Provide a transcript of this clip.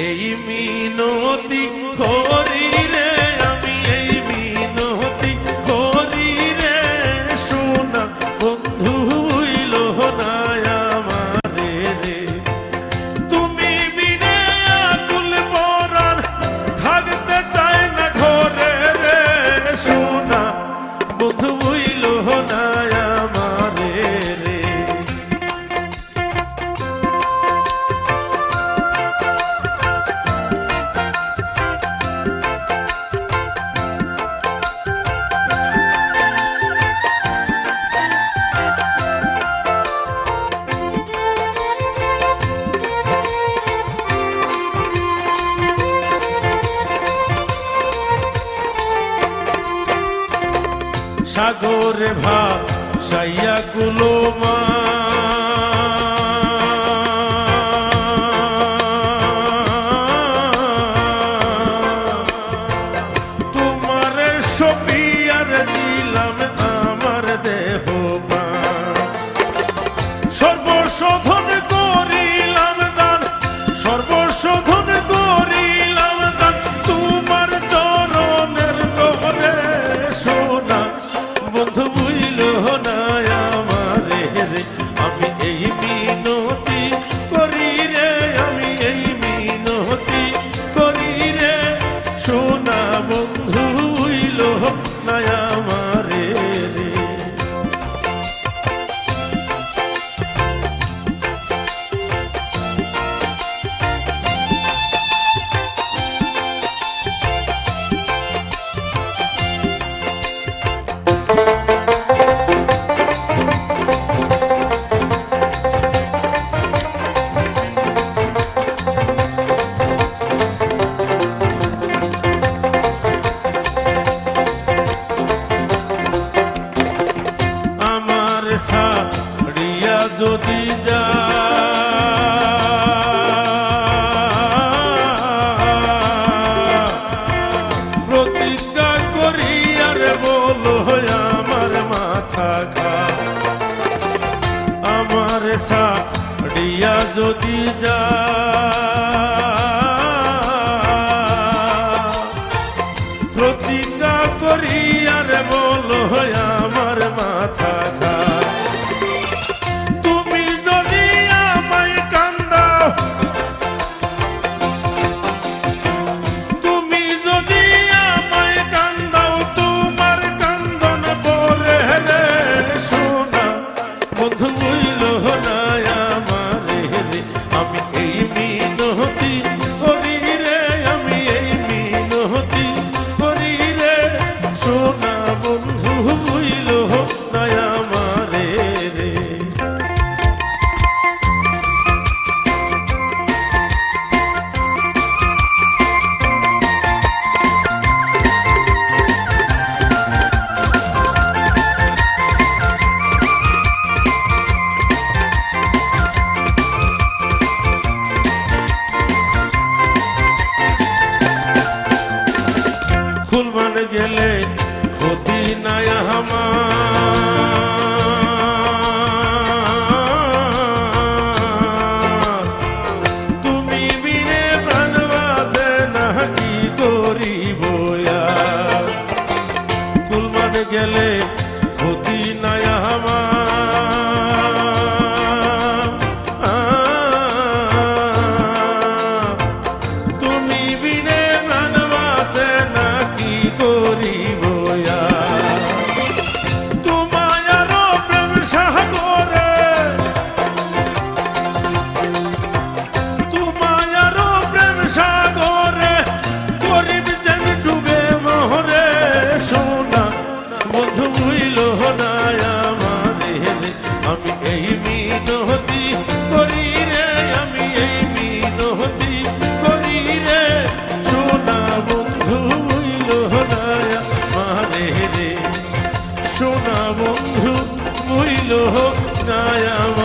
এই মিনতি করি রে সাগরে ভাব সাইয়া গুলো মা। তোমার ছবি আর দিলাম আমার দেহ সর্বশোধন যদি যা। প্রতিজ্ঞা করি আর আমার মাথা খা আমার সাথ যদি যা। জীবন গেলে ক্ষতি নাই আমার। তুমি বিনে প্রাণ বাজে না, কি করিব কুলমান গেলে ক্ষতি নাই শোনা বন্ধু মুইল না আমার